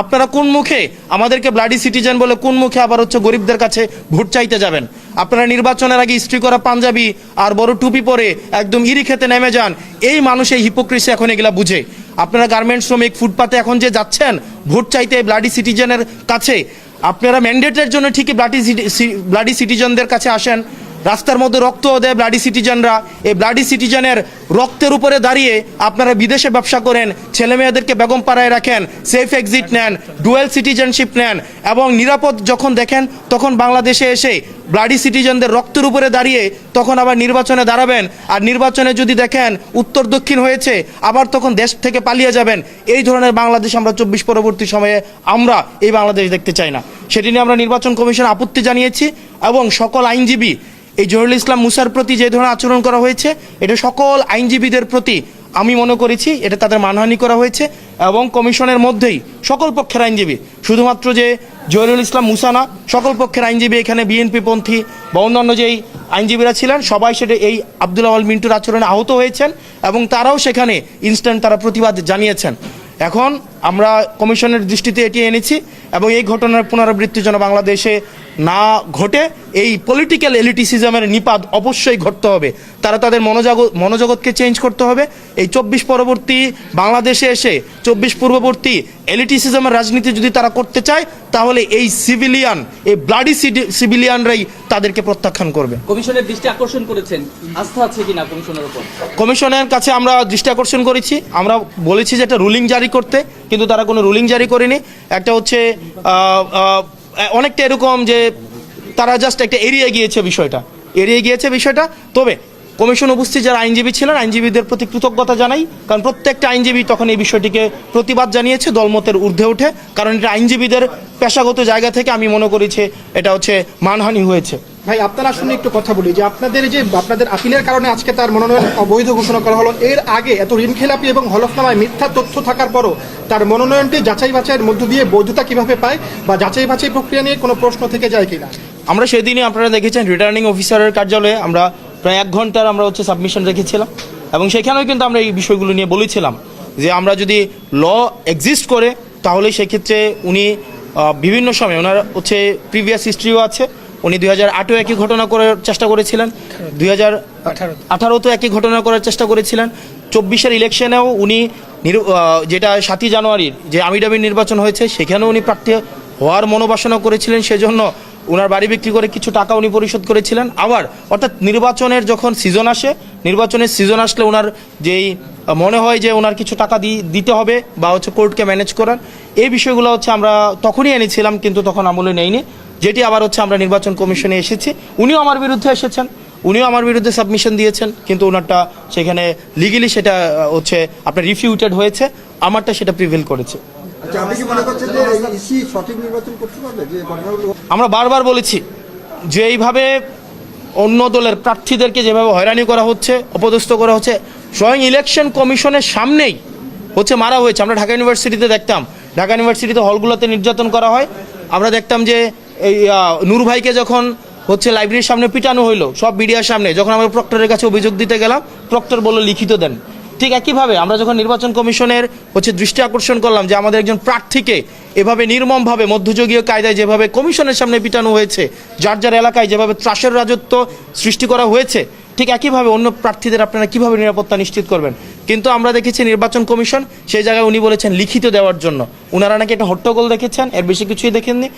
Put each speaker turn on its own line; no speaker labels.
আপনারা কোন মুখে আমাদেরকে ব্লাডি সিটিজেন বলে কোন মুখে আবার হচ্ছে গরিবদের কাছে ভোট চাইতে যাবেন? আপনারা নির্বাচনের আগে ইস্ত্রি করা পাঞ্জাবি আর বড় টুপি পরে একদম ইরি খেতে নেমে যান। এই মানুষ, এই এখন এগুলা বুঝে। আপনারা গার্মেন্টস শ্রমিক, ফুটপাতে এখন যে যাচ্ছেন, ভোট চাইতে ব্লাডি সিটিজেনের কাছে আপনারা ম্যান্ডেটের জন্য ঠিকই ব্লাডি ব্লাডি সিটিজনদের কাছে আসেন। রাস্তার মধ্যে রক্ত দেয় ব্লাডি সিটিজেনরা এই ব্লাডি সিটিজেনের রক্তের উপরে দাঁড়িয়ে আপনারা বিদেশে ব্যবসা করেন, ছেলে মেয়েদেরকে বেগম পাড়ায় রাখেন সেফ এক্সিট নেন ডুয়েল সিটিজেনশিপ নেন এবং নিরাপদ যখন দেখেন, তখন বাংলাদেশে এসে ব্লাডি সিটিজেনদের রক্তের উপরে দাঁড়িয়ে তখন আবার নির্বাচনে দাঁড়াবেন। আর নির্বাচনে যদি দেখেন উত্তর দক্ষিণ হয়েছে, আবার তখন দেশ থেকে পালিয়ে যাবেন। এই ধরনের বাংলাদেশ আমরা চব্বিশ পরবর্তী সময়ে আমরা এই বাংলাদেশ দেখতে চাই না। সেটি নিয়ে আমরা নির্বাচন কমিশন আপত্তি জানিয়েছি এবং সকল আইনজীবী এই জহুরুল ইসলাম মুসার প্রতি যে ধরনের আচরণ করা হয়েছে, এটা সকল আইনজীবীদের প্রতি আমি মনে করেছি, এটা তাদের মানহানি করা হয়েছে এবং কমিশনের মধ্যেই সকল পক্ষের আইনজীবী, শুধুমাত্র যে জহুরুল ইসলাম মুসা না, সকল পক্ষের আইনজীবী এখানে বিএনপি পন্থী বা অন্যান্য যেই আইনজীবীরা ছিলেন, সবাই সেটা এই আব্দুল আওয়াল মিন্টুর আচরণে আহত হয়েছেন এবং তারাও সেখানে ইনস্ট্যান্ট তারা প্রতিবাদ জানিয়েছেন। এখন আমরা কমিশনের দৃষ্টিতে এটি এনেছি এবং এই ঘটনার পুনরাবৃত্তি যেন বাংলাদেশে না ঘটে এই পলিটিক্যাল এলিটিসিজমের নিপাত অবশ্যই ঘটতে হবে। তারা তাদের মনোজগৎ মনোজগৎকে চেঞ্জ করতে হবে। এই চব্বিশ পরবর্তী বাংলাদেশে এসে চব্বিশ পূর্ববর্তী এলিটিসিজমের রাজনীতি যদি তারা করতে চায় তাহলে এই সিভিলিয়ান এই ব্লাডি সিভিলিয়ানরাই তাদেরকে প্রত্যাখ্যান করবে।
কমিশনের দৃষ্টি আকর্ষণ করেছেন। আস্থা আছে কিনা কমিশনের উপর
কমিশনের কাছে আমরা দৃষ্টি আকর্ষণ করেছি। আমরা বলেছি যে একটা রুলিং জারি করতে। কিন্তু তারা কোনো রুলিং জারি করেনি। একটা হচ্ছে অনেকটা এরকম যে তারা জাস্ট একটা এড়িয়ে গিয়েছে বিষয়টা। এড়িয়ে গিয়েছে বিষয়টা। তবে কমিশন উপস্থিত যারা আইনজীবী ছিলেন, আইনজীবীদের প্রতি কৃতজ্ঞতা জানাই। কারণ প্রত্যেকটা আইনজীবী তখন এই বিষয়টিকে প্রতিবাদ জানিয়েছে, দলমতের ঊর্ধ্বে ওঠে। কারণ এটা আইনজীবীদের পেশাগত জায়গা থেকে আমি মনে করেছি এটা হচ্ছে মানহানি হয়েছে।
ভাই, আপনারা আসলে একটু কথা বলি, যে আপনাদের যে আপনাদের আপিলের কারণে আজকে তার মনোনয়ন অবৈধ ঘোষণা করা হলো, এর আগে এত ঋণ খেলাপি এবং হলফনামায় মিথ্যা তথ্য থাকার পরও তার মনোনয়নটি যাচাই বাছাইয়ের মধ্য দিয়ে বৈধতা কীভাবে পায় বা যাচাই বাছাই প্রক্রিয়া নিয়ে কোনো প্রশ্ন থেকে যায় কিনা?
আমরা সেদিনই আপনারা দেখেছেন রিটার্নিং অফিসারের কার্যালয়ে আমরা প্রায় এক ঘণ্টার আমরা হচ্ছে সাবমিশন রেখেছিলাম এবং সেখানেও কিন্তু আমরা এই বিষয়গুলো নিয়ে বলেছিলাম যে আমরা যদি ল এক্সিস্ট করে, তাহলে সেক্ষেত্রে উনি বিভিন্ন সময়, ওনার হচ্ছে প্রিভিয়াস হিস্ট্রিও আছে উনি দুই হাজার আটও একই ঘটনা করার চেষ্টা করেছিলেন। দুই হাজার আঠারোতে একই ঘটনা করার চেষ্টা করেছিলেন। চব্বিশের ইলেকশনেও উনি যেটা সাতই জানুয়ারির যে আমিডামি নির্বাচন হয়েছে, সেখানেও উনি প্রার্থী হওয়ার মনোবাসনা করেছিলেন। সেজন্য ওনার বাড়ি বিক্রি করে কিছু টাকা উনি পরিশোধ করেছিলেন। আবার, অর্থাৎ নির্বাচনের যখন সিজন আসে, নির্বাচনের সিজন আসলে ওনার যেই মনে হয় যে ওনার কিছু টাকা দিতে হবে বা হচ্ছে কোর্টকে ম্যানেজ করার, এই বিষয়গুলো হচ্ছে আমরা তখনই এনেছিলাম, কিন্তু তখন আমলে নেইনি যেটি আবার হচ্ছে আমরা নির্বাচন কমিশনে এসেছি। উনিও আমার বিরুদ্ধে এসেছেন উনিও আমার বিরুদ্ধে সাবমিশন দিয়েছেন কিন্তু ওনারটা সেখানে লিগেলি সেটা হচ্ছে আপনার রিফিউটেড হয়েছে আমারটা সেটা প্রিভেল করেছে।
আচ্ছা
আমরা বারবার বলেছি যে এইভাবে অন্য দলের প্রার্থীদেরকে যেভাবে হয়রানি করা হচ্ছে অপদস্থ করা হচ্ছে স্বয়ং ইলেকশন কমিশনের সামনেই হচ্ছে মারা হয়েছে। আমরা ঢাকা ইউনিভার্সিটিতে দেখতাম। ঢাকা ইউনিভার্সিটিতে হলগুলোতে নির্যাতন করা হয়। আমরা দেখতাম যে এই নূর ভাইকে যখন হচ্ছে লাইব্রেরির সামনে পিটানো হইল, সব মিডিয়ার সামনে, যখন আমরা প্রক্টরের কাছে অভিযোগ দিতে গেলাম প্রক্টর বলল, লিখিত দেন। ঠিক একইভাবে আমরা যখন নির্বাচন কমিশনের হচ্ছে দৃষ্টি আকর্ষণ করলাম যে আমাদের একজন প্রার্থীকে এভাবে নির্মমভাবে মধ্যযুগীয় কায়দায় যেভাবে কমিশনের সামনে পিটানো হয়েছে, যার যার এলাকায় যেভাবে ত্রাসের রাজত্ব সৃষ্টি করা হয়েছে, ঠিক একইভাবে অন্য প্রার্থীদের আপনারা কীভাবে নিরাপত্তা নিশ্চিত করবেন? কিন্তু আমরা দেখেছি নির্বাচন কমিশন সেই জায়গায় উনি বলেছেন, লিখিত দেওয়ার জন্য। ওনারা নাকি একটা হট্টগোল দেখেছেন, এর বেশি কিছুই দেখেননি।